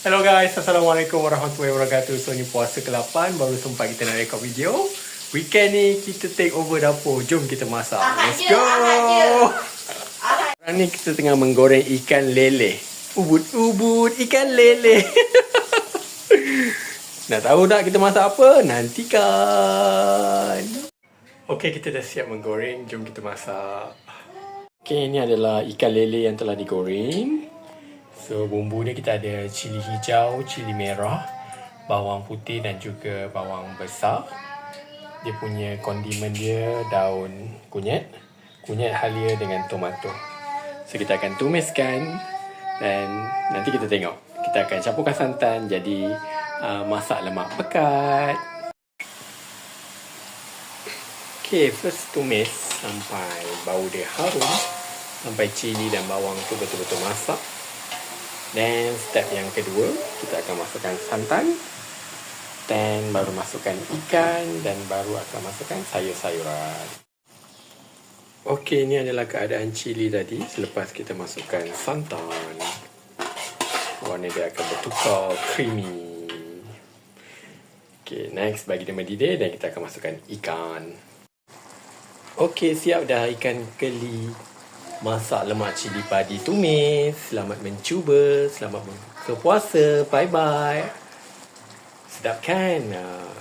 Hello guys, Assalamualaikum warahmatullahi wabarakatuh. So ni puasa ke-8 Baru sempat kita nak rekod video. Weekend ni kita take over dapur. Jom kita masak. Ahad Let's je, go! ahad. Sekarang ni kita tengah menggoreng ikan lele. Ubud-ubud ikan lele. Nak tahu tak kita masak apa? Nantikan. Okay, kita dah siap menggoreng. Jom kita masak. Okay, ini adalah ikan lele yang telah digoreng So bumbu dia kita ada cili hijau, cili merah, bawang putih dan juga bawang besar. Dia punya kondimen dia daun kunyit, kunyit halia dengan tomato. So kita akan tumiskan dan nanti kita tengok. Kita akan campurkan santan jadi uh, masak lemak pekat. Okay, first tumis sampai bau dia harum. Sampai cili dan bawang tu betul-betul masak. Dan step yang kedua, kita akan masukkan santan. Dan baru masukkan ikan dan baru akan masukkan sayur-sayuran. Okey, ini adalah keadaan cili tadi selepas kita masukkan santan. Warna dia akan bertukar creamy. Okey, next bagi dia mendidih dan kita akan masukkan ikan. Okey, siap dah ikan keli masak lemak cili padi tumis. Selamat mencuba, selamat berpuasa. Bye bye. Sedap kan? Ah.